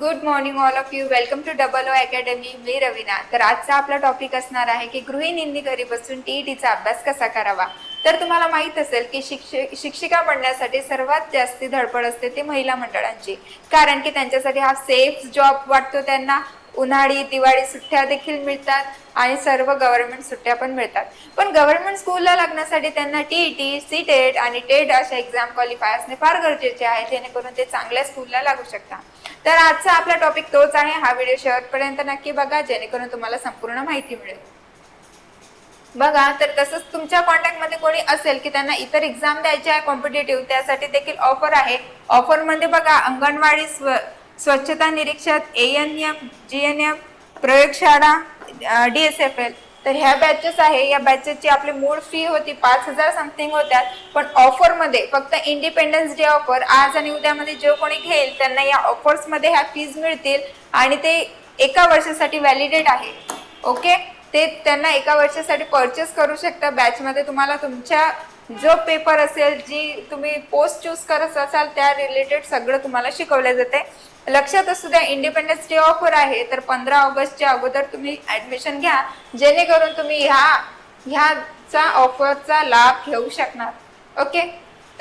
Good morning all of you welcome to double O academy मी रवीना. तर आजचा आपला topic असणार आहे की गृहिणींनी घरी बसून टीईटीचा अभ्यास कसा करावा? तर तुम्हाला माहीत असेल की शिक्षक शिक्षिका बनण्यासाठी सर्वात जास्ती धडपड असते ते महिला मंडळांची. कारण की त्यांच्यासाठी हा सेफ जॉब वाटतो त्यांना. उन्हाळी दिवाळी सुट्ट्या देखील मिळतात आणि सर्व गव्हर्नमेंट सुट्ट्या पण मिळतात. पण गव्हर्नमेंट स्कूलला लागण्यासाठी त्यांना टी टी सी टेट आणि टेट अशा एक्झाम क्वालिफाय असणे फार गरजेचे आहे जेणेकरून ते चांगल्या स्कूलला लागू शकतात. तर आजचा आपला टॉपिक तोच आहे. हा व्हिडिओ शेवटपर्यंत नक्की बघा जेणेकरून तुम्हाला संपूर्ण माहिती मिळेल. बघा तर तसंच तुमच्या कॉन्टॅक्टमध्ये कोणी असेल की त्यांना इतर एक्झाम द्यायची आहे कॉम्पिटेटिव्ह त्यासाठी देखील ऑफर आहे. ऑफरमध्ये बघा अंगणवाडी स्व स्वच्छता निरीक्षक A N M G N M प्रयोगशाळा डी एस एफ एल तर ह्या बॅचेस आहे. या बॅचेसची आपली मूळ फी होती पाच हजार समथिंग होत्या. पण ऑफरमध्ये फक्त इंडिपेंडन्स डे ऑफर आज आणि उद्यामध्ये जो कोणी घेईल त्यांना या ऑफर्समध्ये ह्या फीज मिळतील आणि ते एका वर्षासाठी व्हॅलिडेट आहे. ओके ते त्यांना एका वर्षासाठी परचेस करू शकता. बॅचमध्ये तुम्हाला तुमच्या जो पेपर असेल जी तुम्ही पोस्ट चूज करत असाल त्या रिलेटेड सगळं तुम्हाला शिकवलं जाते लक्षात असू द्या इंडिपेंडन्स डे ऑफर आहे तर पंधरा ऑगस्टच्या अगोदर तुम्ही ऍडमिशन घ्या जेणेकरून तुम्ही ह्या ह्याचा ऑफरचा लाभ घेऊ शकणार. ओके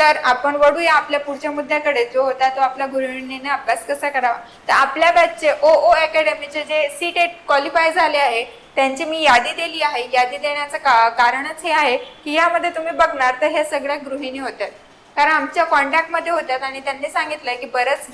तर आपण वळूया आपल्या पुढच्या मुद्द्याकडे. जो होता तो आपल्या गृहिणीने अभ्यास कसा करावा? तर आपल्या बॅचचे ओ ओ अकॅडमीचे जे सीट एट क्वालिफाय झाले आहे त्यांची मी यादी दिली आहे. यादी देण्याचं का कारणच हे आहे की यामध्ये तुम्ही बघणार तर हे सगळ्या गृहिणी होत्या कारण आमच्या कॉन्टॅक्टमध्ये होत्यात आणि त्यांनी सांगितलंय की बरेच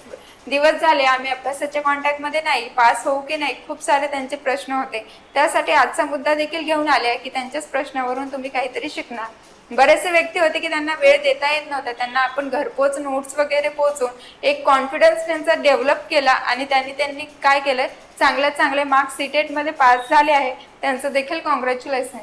दिवस झाले आम्ही अभ्यासाच्या कॉन्टॅक्टमध्ये नाही पास होऊ की नाही खूप सारे त्यांचे प्रश्न होते. त्यासाठी आजचा मुद्दा देखील घेऊन आले आहे की त्यांच्याच प्रश्नावरून तुम्ही काहीतरी शिकणार. बरेचसे व्यक्ती होते की त्यांना वेळ देता येत नव्हता. त्यांना आपण घरपोच नोट्स वगैरे पोहोचून एक कॉन्फिडन्स त्यांचा डेव्हलप केला आणि त्यांनी त्यांनी काय केलं चांगल्या चांगले मार्क्स सीटेटमध्ये पास झाले आहे. त्यांचं देखील कॉंग्रॅच्युलेशन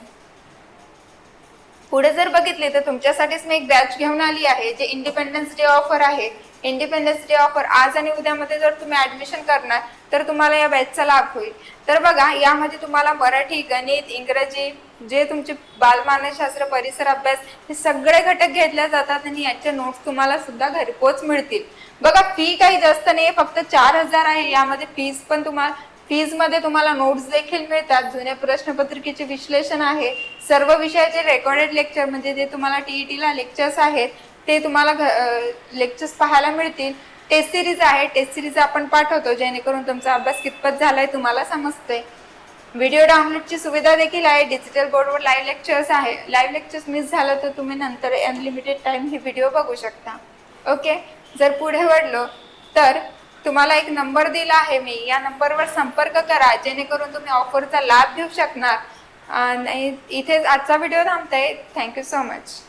पुढे जर बघितले तर तुमच्यासाठीच मी एक बॅच घेऊन आली आहे जे इंडिपेंडन्स डे ऑफर आहे. इंडिपेंडन्स डे ऑफर आज आणि उद्यामध्ये जर तुम्ही ऍडमिशन करणार तर तुम्हाला या बॅचचा लाभ होईल. तर बघा यामध्ये तुम्हाला मराठी गणित इंग्रजी जे तुमचे बालमानसशास्त्र परिसर अभ्यास हे सगळे घटक घेतले जातात आणि याचे नोट्स तुम्हाला सुद्धा घरपोच मिळतील. बघा फी काही जास्त नाही फक्त चार हजार आहे. यामध्ये फीज पण तुम्हाला फीजमध्ये तुम्हाला नोट्स देखील मिळतात. जुन्या प्रश्नपत्रिकेचे विश्लेषण आहे. सर्व विषयाचे रेकॉर्डेड लेक्चर म्हणजे जे तुम्हाला टीईटी ला लेक्चर्स आहेत ते तुम्हाला लेक्चर्स पाहायला मिळतील. टेस्ट सिरीज आहे. टेस्ट सिरीज आपण पाठवतो जेणेकरून तुमचा अभ्यास कितपत झालाय तुम्हाला समजतंय. व्हिडिओ डाउनलोडची सुविधा देखील आहे. डिजिटल बोर्डवर लाईव्ह लेक्चर्स आहे. लाईव्ह लेक्चर्स मिस झालं तर तुम्ही नंतर अनलिमिटेड टाइम हे व्हिडिओ बघू शकता. ओके जर पुढे वळलो तर तुम्हाला एक नंबर दिला आहे मी. या नंबरवर संपर्क करा. जेणेकरून तुम्ही ऑफरचा लाभ घेऊ शकणार. आणि इथे आजचा video थांबताय. Thank you so much